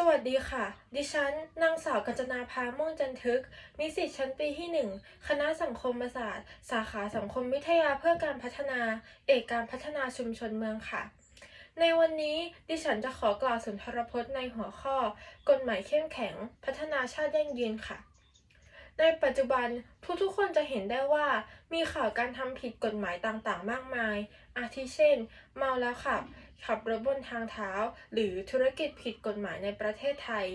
สวัสดีค่ะ ดิฉัน นางสาวกัญจนาภาม่วงจันทึก นิสิตชั้นปีที่ 1 คณะสังคมศาสตร์ สาขาสังคมวิทยาเพื่อการพัฒนา เอกการพัฒนาชุมชนเมืองค่ะ ในวันนี้ดิฉันจะขอกล่าวสุนทรพจน์ในหัวข้อ กฎหมายเข้มแข็ง พัฒนาชาติยั่งยืนค่ะ ในปัจจุบันทุกๆคนจะเห็นได้ว่ามีข่าวการทำผิดกฎหมายต่างๆ มากมาย อาทิเช่น เมาแล้วขับ ขับรถบนทางเท้า หรือธุรกิจผิดกฎหมายในประเทศไทย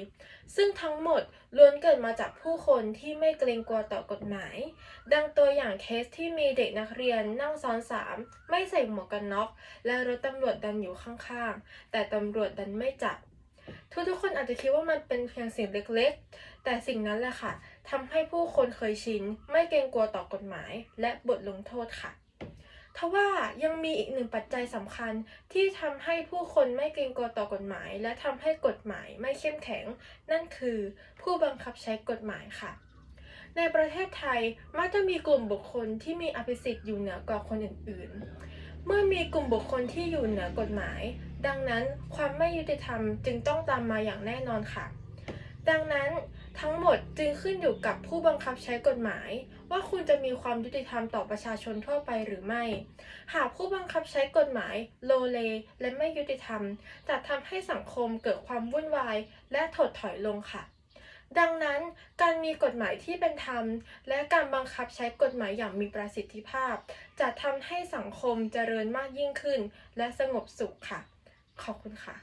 ซึ่งทั้งหมดล้วนเกิดมาจากผู้คนที่ไม่เกรงกลัวต่อกฎหมาย ดังตัวอย่างเคสที่มีเด็กนักเรียนนั่งซ้อนสามไม่ใส่หมวกกันน็อก และรถตำรวจดันอยู่ข้างๆ แต่ตำรวจดันไม่จับทุกๆคนอาจจะคิดว่ามันเป็นเพียงสิ่งเล็กๆ แต่สิ่งนั้นแหละค่ะ ทำให้ผู้คนเคยชิน ไม่เกรงกลัวต่อกฎหมาย และบทลงโทษค่ะทว่ายังมีอีกหนึ่งปัจจัยสำคัญที่ทำให้ผู้คนไม่เกรงกลัวต่อกฎหมาย และทำให้กฎหมายไม่เข้มแข็ง นั่นคือผู้บังคับใช้กฎหมายค่ะ ในประเทศไทยมักจะมีกลุ่มบุคคลที่มีอภิสิทธิ์อยู่เหนือกว่าคนอื่นๆ เมื่อมีกลุ่มบุคคลที่อยู่เหนือกฎหมาย ดังนั้นความไม่ยุติธรรมจึงต้องตามมาอย่างแน่นอนค่ะ ดังนั้นทั้งหมดจึงขึ้นอยู่กับผู้บังคับใช้กฎหมาย ว่าคุณจะมีความยุติธรรมต่อประชาชนทั่วไปหรือไม่ หากผู้บังคับใช้กฎหมาย โลเล และไม่ยุติธรรม จะทำให้สังคมเกิดความวุ่นวาย และถดถอยลงค่ะ ดังนั้นการมีกฎหมายที่เป็นธรรม และการบังคับใช้กฎหมายอย่างมีประสิทธิภาพ จะทำให้สังคมเจริญมากยิ่งขึ้น และสงบสุขค่ะ ขอบคุณค่ะ